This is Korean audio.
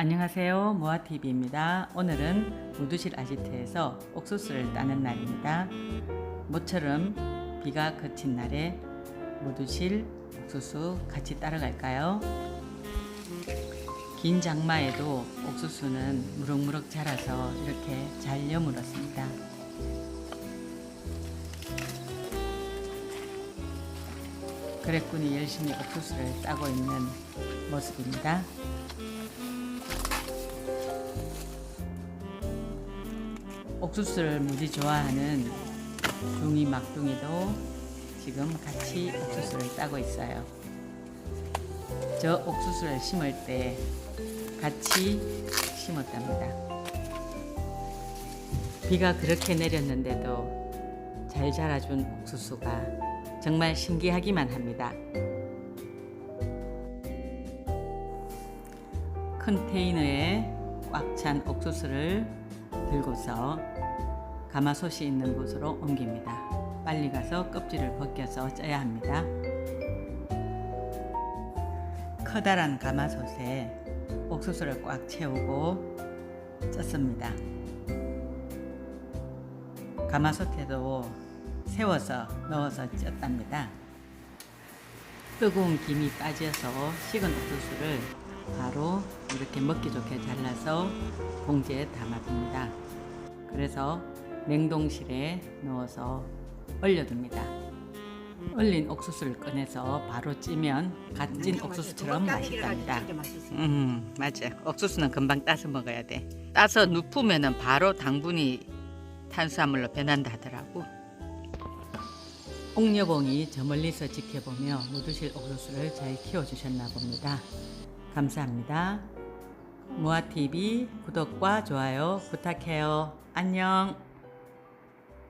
안녕하세요. 모아TV입니다. 오늘은 무두실 아지트에서 옥수수를 따는 날입니다. 모처럼 비가 그친 날에 무두실 옥수수 같이 따러 갈까요? 긴 장마에도 옥수수는 무럭무럭 자라서 이렇게 잘 여물었습니다. 그랬군이 열심히 옥수수를 따고 있는 모습입니다. 옥수수를 무지 좋아하는 둥이 막둥이도 지금 같이 옥수수를 따고 있어요. 저 옥수수를 심을 때 같이 심었답니다. 비가 그렇게 내렸는데도 잘 자라준 옥수수가 정말 신기하기만 합니다. 컨테이너에 꽉 찬 옥수수를 들고서 가마솥이 있는 곳으로 옮깁니다. 빨리 가서 껍질을 벗겨서 쪄야 합니다. 커다란 가마솥에 옥수수를 꽉 채우고 쪘습니다. 가마솥에도 세워서 넣어서 쪘답니다. 뜨거운 김이 빠져서 식은 옥수수를 바로 이렇게 먹기 좋게 잘라서 봉지에 담아둡니다. 그래서 냉동실에 넣어서 얼려둡니다. 얼린 옥수수를 꺼내서 바로 찌면 갓 찐 옥수수처럼 맛있답니다. 음, 맞아. 옥수수는 금방 따서 먹어야 돼. 따서 눕으면은 바로 당분이 탄수화물로 변한다 하더라고. 옥여봉이 저 멀리서 지켜보며 무두실 옥수수를 잘 키워주셨나 봅니다. 감사합니다. 모아TV 구독과 좋아요 부탁해요. 안녕.